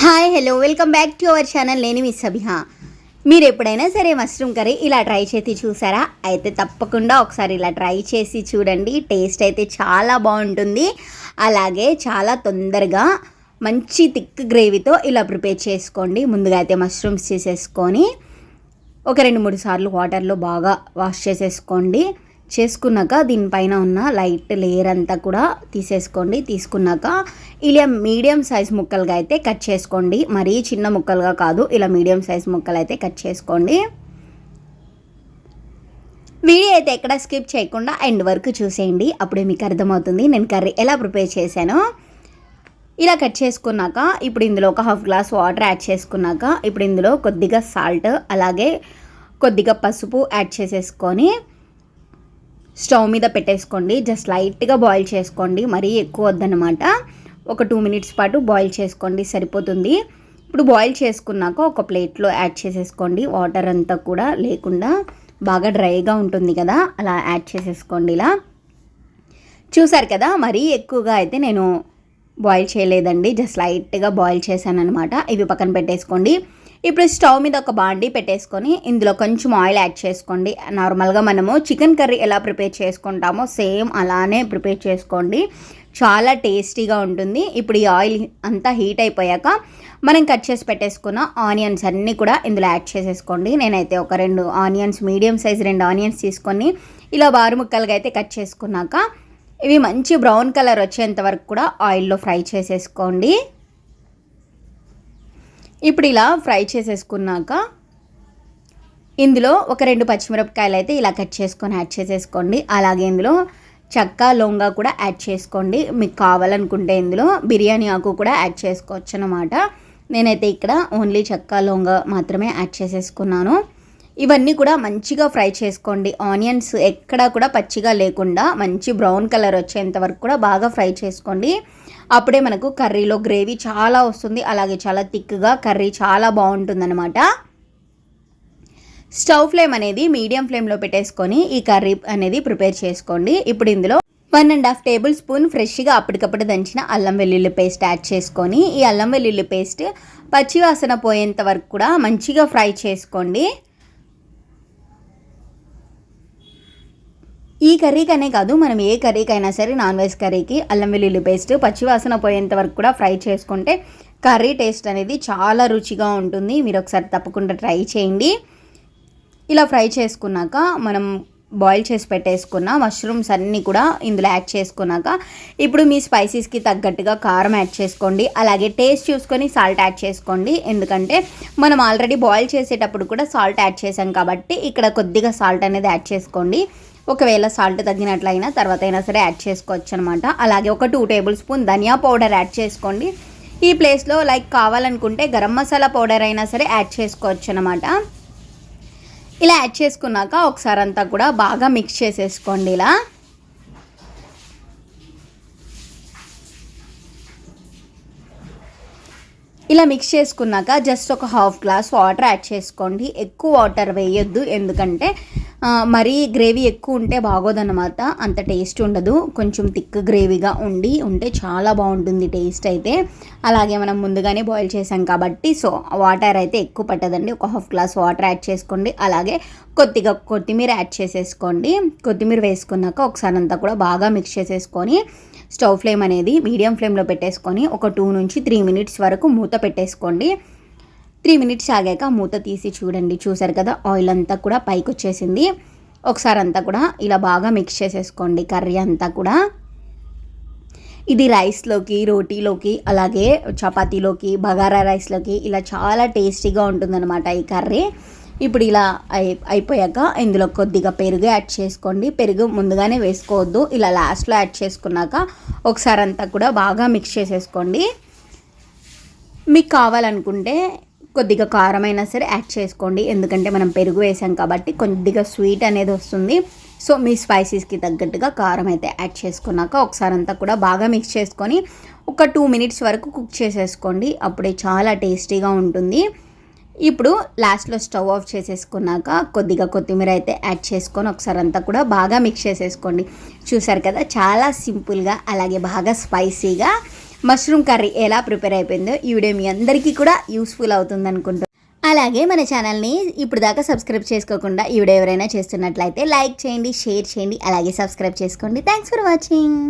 Hi hello welcome back to our channel. నేను Miss Abhiha మీరు ఎప్పుడైనా సరే మష్రూమ్ కర్రీ ఇలా ట్రై చేసి చూసారా? అయితే తప్పకుండా ఒకసారి ఇలా ట్రై చేసి చూడండి. టేస్ట్ అయితే చాలా బాగుంటుంది. అలాగే చాలా తొందరగా మంచి థిక్ గ్రేవీతో ఇలా ప్రిపేర్ చేసుకోండి. ముందుగా అయితే మష్రూమ్స్ చేసేసుకొని ఒక రెండు మూడు సార్లు వాటర్లో బాగా వాష్ చేసేసుకోండి. చేసుకున్నాక దీనిపైన ఉన్న లైట్ లేయర్ అంతా కూడా తీసేసుకోండి. తీసుకున్నాక ఇలా మీడియం సైజ్ ముక్కలుగా అయితే కట్ చేసుకోండి. మరీ చిన్న ముక్కలుగా కాదు ఇలా మీడియం సైజ్ ముక్కలు అయితే కట్ చేసుకోండి. వీడియో అయితే ఎక్కడ స్కిప్ చేయకుండా ఎండ్ వరకు చూసేయండి. అప్పుడే మీకు అర్థమవుతుంది నేను కర్రీ ఎలా ప్రిపేర్ చేశానో. ఇలా కట్ చేసుకున్నాక ఇప్పుడు ఇందులో ఒక హాఫ్ గ్లాస్ వాటర్ యాడ్ చేసుకున్నాక ఇప్పుడు ఇందులో కొద్దిగా సాల్ట్ అలాగే కొద్దిగా పసుపు యాడ్ చేసేసుకొని స్టవ్ మీద పెట్టేసుకోండి. జస్ట్ లైట్గా బాయిల్ చేసుకోండి. మరీ ఎక్కువ వద్దనమాట ఒక టూ మినిట్స్ పాటు బాయిల్ చేసుకోండి. సరిపోతుంది. ఇప్పుడు బాయిల్ చేసుకున్నాక ఒక ప్లేట్లో యాడ్ చేసేసుకోండి. వాటర్ అంతా కూడా లేకుండా బాగా డ్రైగా ఉంటుంది కదా. అలా యాడ్ చేసేసుకోండి ఇలా. చూసారు కదా మరీ ఎక్కువగా అయితే నేను బాయిల్ చేయలేదండి. జస్ట్ లైట్గా బాయిల్ చేశాను అనమాట ఇవి పక్కన పెట్టేసుకోండి. ఇప్పుడు స్టవ్ మీద ఒక బాండీ పెట్టేసుకొని ఇందులో కొంచెం ఆయిల్ యాడ్ చేసుకోండి. నార్మల్గా మనము చికెన్ కర్రీ ఎలా ప్రిపేర్ చేసుకుంటామో సేమ్ అలానే ప్రిపేర్ చేసుకోండి. చాలా టేస్టీగా ఉంటుంది. ఇప్పుడు ఈ ఆయిల్ అంతా హీట్ అయిపోయాక మనం కట్ చేసి పెట్టేసుకున్న ఆనియన్స్ అన్నీ కూడా ఇందులో యాడ్ చేసేసుకోండి. నేనైతే ఒక రెండు ఆనియన్స్ మీడియం సైజ్ రెండు ఆనియన్స్ తీసుకొని ఇలా బారు ముక్కలుగా అయితే కట్ చేసుకున్నాక ఇవి మంచి బ్రౌన్ కలర్ వచ్చేంత వరకు కూడా ఆయిల్లో ఫ్రై చేసేసుకోండి. ఇప్పుడు ఇలా ఫ్రై చేసేసుకున్నాక ఇందులో ఒక రెండు పచ్చిమిరపకాయలు అయితే ఇలా కట్ చేసుకొని యాడ్ చేసేసుకోండి. అలాగే ఇందులో చక్క లొంగ కూడా యాడ్ చేసుకోండి. మీకు కావాలనుకుంటే ఇందులో బిర్యానీ ఆకు కూడా యాడ్ చేసుకోవచ్చు అనమాట నేనైతే ఇక్కడ ఓన్లీ చక్క లొంగ మాత్రమే యాడ్ చేసేసుకున్నాను. ఇవన్నీ కూడా మంచిగా ఫ్రై చేసుకోండి. ఆనియన్స్ ఎక్కడా కూడా పచ్చిగా లేకుండా మంచి బ్రౌన్ కలర్ వచ్చేంత వరకు కూడా బాగా ఫ్రై చేసుకోండి. అప్పుడే మనకు కర్రీలో గ్రేవీ చాలా వస్తుంది. అలాగే చాలా థిక్గా కర్రీ చాలా బాగుంటుందన్నమాట. స్టవ్ ఫ్లేమ్ అనేది మీడియం ఫ్లేమ్లో పెట్టేసుకొని ఈ కర్రీ అనేది ప్రిపేర్ చేసుకోండి. ఇప్పుడు ఇందులో one and half tablespoon ఫ్రెష్గా అప్పటికప్పుడు దంచిన అల్లం వెల్లుల్లి పేస్ట్ యాడ్ చేసుకొని ఈ అల్లం వెల్లుల్లి పేస్ట్ పచ్చివాసన పోయేంత వరకు కూడా మంచిగా ఫ్రై చేసుకోండి. ఈ కర్రీకనే కాదు మనం ఏ కర్రీకైనా సరే నాన్ వెజ్ కర్రీకి అల్లం వెల్లుల్లి పేస్ట్ పచ్చివాసన పోయేంత వరకు కూడా ఫ్రై చేసుకుంటే కర్రీ టేస్ట్ అనేది చాలా రుచిగా ఉంటుంది. మీరు ఒకసారి తప్పకుండా ట్రై చేయండి. ఇలా ఫ్రై చేసుకున్నాక మనం బాయిల్ చేసి పెట్టేసుకున్న మష్రూమ్స్ అన్నీ కూడా ఇందులో యాడ్ చేసుకున్నాక ఇప్పుడు మీ స్పైసీస్కి తగ్గట్టుగా కారం యాడ్ చేసుకోండి. అలాగే టేస్ట్ చూసుకొని సాల్ట్ యాడ్ చేసుకోండి. ఎందుకంటే మనం ఆల్రెడీ బాయిల్ చేసేటప్పుడు కూడా సాల్ట్ యాడ్ చేసాం కాబట్టి ఇక్కడ కొద్దిగా సాల్ట్ అనేది యాడ్ చేసుకోండి. ఒకవేళ సాల్ట్ తగ్గినట్లయినా తర్వాత అయినా సరే యాడ్ చేసుకోవచ్చు అనమాట అలాగే ఒక టూ టేబుల్ స్పూన్ ధనియా పౌడర్ యాడ్ చేసుకోండి. ఈ ప్లేస్లో లైక్ కావాలనుకుంటే గరం మసాలా పౌడర్ అయినా సరే యాడ్ చేసుకోవచ్చు అనమాట ఇలా యాడ్ చేసుకున్నాక ఒకసారి అంతా కూడా బాగా మిక్స్ చేసేసుకోండి ఇలా. ఇలా మిక్స్ చేసుకున్నాక జస్ట్ ఒక హాఫ్ గ్లాస్ వాటర్ యాడ్ చేసుకోండి. ఎక్కువ వాటర్ వేయొద్దు ఎందుకంటే మరీ గ్రేవీ ఎక్కువ ఉంటే బాగోదన్నమాట. అంత టేస్ట్ ఉండదు. కొంచెం థిక్ గ్రేవీగా ఉండి ఉంటే చాలా బాగుంటుంది టేస్ట్ అయితే. అలాగే మనం ముందుగానే బాయిల్ చేసాం కాబట్టి సో వాటర్ అయితే ఎక్కువ పట్టదండి. ఒక హాఫ్ గ్లాస్ వాటర్ యాడ్ చేసుకోండి. అలాగే కొద్దిగా కొత్తిమీర యాడ్ చేసేసుకోండి. కొత్తిమీర వేసుకున్నాక ఒకసారి అంతా కూడా బాగా మిక్స్ చేసేసుకొని స్టవ్ ఫ్లేమ్ అనేది మీడియం ఫ్లేమ్లో పెట్టేసుకొని ఒక టూ నుంచి త్రీ మినిట్స్ వరకు మూత పెట్టేసుకోండి. త్రీ మినిట్స్ ఆగాక మూత తీసి చూడండి. చూసారు కదా ఆయిల్ అంతా కూడా పైకి వచ్చేసింది. ఒకసారి అంతా కూడా ఇలా బాగా మిక్స్ చేసేసుకోండి కర్రీ అంతా కూడా. ఇది రైస్లోకి రోటీలోకి అలాగే చపాతీలోకి బగారా రైస్లోకి ఇలా చాలా టేస్టీగా ఉంటుందన్నమాట ఈ కర్రీ. ఇప్పుడు ఇలా అయి అయిపోయాక ఇందులో కొద్దిగా పెరుగు యాడ్ చేసుకోండి. పెరుగు ముందుగానే వేసుకోవద్దు ఇలా లాస్ట్లో యాడ్ చేసుకున్నాక ఒకసారి అంతా కూడా బాగా మిక్స్ చేసేసుకోండి. మీకు కావాలనుకుంటే కొద్దిగా కారం అయినా సరే యాడ్ చేసుకోండి. ఎందుకంటే మనం పెరుగు వేసాం కాబట్టి కొద్దిగా స్వీట్ అనేది వస్తుంది. సో మీ స్పైసీస్కి తగ్గట్టుగా కారం అయితే యాడ్ చేసుకున్నాక ఒకసారి అంతా కూడా బాగా మిక్స్ చేసుకొని ఒక టూ మినిట్స్ వరకు కుక్ చేసేసుకోండి. అప్పుడే చాలా టేస్టీగా ఉంటుంది. ఇప్పుడు లాస్ట్లో స్టవ్ ఆఫ్ చేసేసుకున్నాక కొద్దిగా కొత్తిమీర అయితే యాడ్ చేసుకొని ఒకసారి అంతా కూడా బాగా మిక్స్ చేసేసుకోండి. చూసారు కదా చాలా సింపుల్గా అలాగే బాగా స్పైసీగా మష్రూమ్ కర్రీ ఎలా ప్రిపేర్ అయిపోయిందో ఈ వీడియో మీ అందరికీ కూడా యూస్ఫుల్ అవుతుంది అనుకుంటున్నాను. అలాగే మన ఛానల్ని ఇప్పుడు దాకా సబ్స్క్రైబ్ చేసుకోకుండా ఈ వీడియో ఎవరైనా చేస్తున్నట్లయితే లైక్ చేయండి షేర్ చేయండి అలాగే సబ్స్క్రైబ్ చేసుకోండి. Thanks for watching